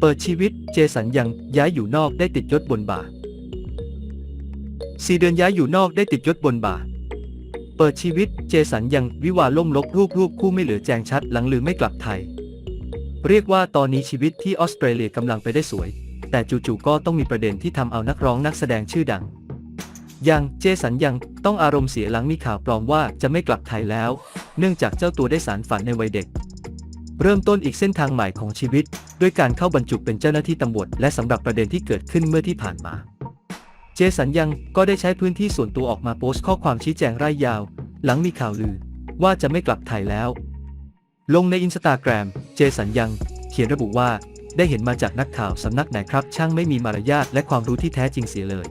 เปิดชีวิตเจสันยังย้ายอยู่นอกได้ติดยศบนบ่าสี่เดือนย้ายอยู่นอกได้ติดยศบนบ่าเปิดชีวิตเจสันยังวิวาล่มลกรูปรูปคู่ไม่เหลือแจงชัดหลังลือไม่กลับไทย เรียกว่าตอนนี้ชีวิตที่ออสเตรเลียกำลังไปได้สวย แต่จู่ๆก็ต้องมีประเด็นที่ทำเอานักร้องนักแสดงชื่อดัง ยังเจสันยังต้องอารมณ์เสียหลังมีข่าวปลอมว่าจะไม่กลับไทยแล้ว เนื่องจากเจ้าตัวได้สารฝันในวัยเด็ก เริ่มต้นอีกเส้นทางใหม่ของชีวิต ด้วยการเข้าบรรจุเป็นเจ้าหน้าที่ตำรวจและสำหรับประเด็นที่เกิดขึ้นเมื่อที่ผ่านมา เจสันยังก็ได้ใช้พื้นที่ส่วนตัวออกมาโพสต์ข้อความชี้แจงร่ายยาว หลังมีข่าวลือ ว่าจะไม่กลับไทยแล้ว ลงในอินสตาแกรมเจสันยังเขียนระบุว่า ได้เห็นมาจากนักข่าวสำนักไหนครับ ช่างไม่มีมารยาทและความรู้ที่แท้จริงเสียเลย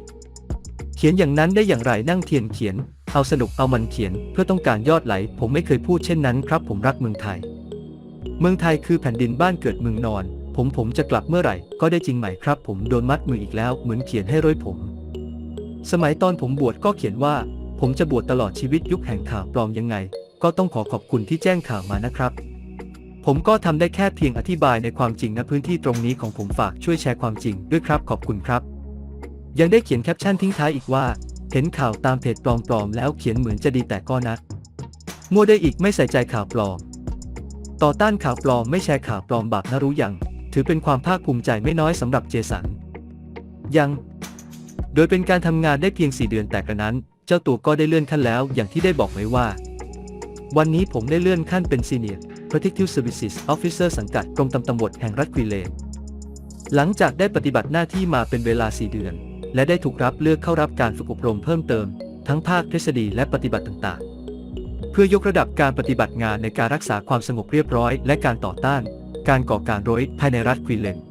เขียนอย่างนั้นได้อย่างไรนั่งเทียนเขียนเอาสนุกเอามันเขียนเพื่อต้องการยอดไหล ผมไม่เคยพูดเช่นนั้นครับ ผมรักเมืองไทย เมืองไทยคือแผ่นดินบ้านเกิดเมืองนอน ผมผมจะกลับเมื่อไหร่ ก็ได้จริงไหมครับ ผมโดนมัดมืออีกแล้วเหมือนเขียนให้ร้อยผม สมัยตอนผมบวชก็เขียนว่า ผมจะบวชตลอดชีวิตยุคแห่งข่าวปลอมยังไง ก็ต้องขอขอบคุณที่แจ้งข่าวมานะครับ ผมก็ทำได้แค่เพียงอธิบายในความจริงณพื้นที่ตรงนี้ของผมฝากช่วยแชร์ความจริงด้วยครับขอบคุณครับ ยังได้เขียนแคปชั่นทิ้งท้ายอีกว่า เห็นข่าวตามเพจปลอมๆแล้วเขียนเหมือนจะดีแต่ก็นะมั่วได้อีกไม่ใส่ใจข่าวปลอม ต่อต้านข่าวปลอมไม่แชร์ข่าวปลอมบาปนะรู้ยัง ถือเป็นความภาคภูมิใจไม่น้อยสำหรับเจสัน ยัง โดยเป็นการทำงานได้เพียง 4 เดือนแต่กระนั้น เจ้าตัวก็ได้เลื่อนขั้นแล้วอย่างที่ได้บอกไว้ว่า วันนี้ผมได้เลื่อนขั้นเป็น Senior Protective Services Officer สังกัดกรมตำรวจแห่งรัฐควีนแลนหลังจากได้ปฏิบัติหน้าที่มาเป็นเวลา 4 เดือน และได้ถูกรับเลือกเข้ารับการฝึกอบรมเพิ่มเติม ทั้งภาคทฤษฎีและปฏิบัติต่างๆ เพื่อยกระดับการปฏิบัติงานในการรักษาความสงบเรียบร้อย และการต่อต้าน การก่อการร้ายภายในรัฐควีนแลนด์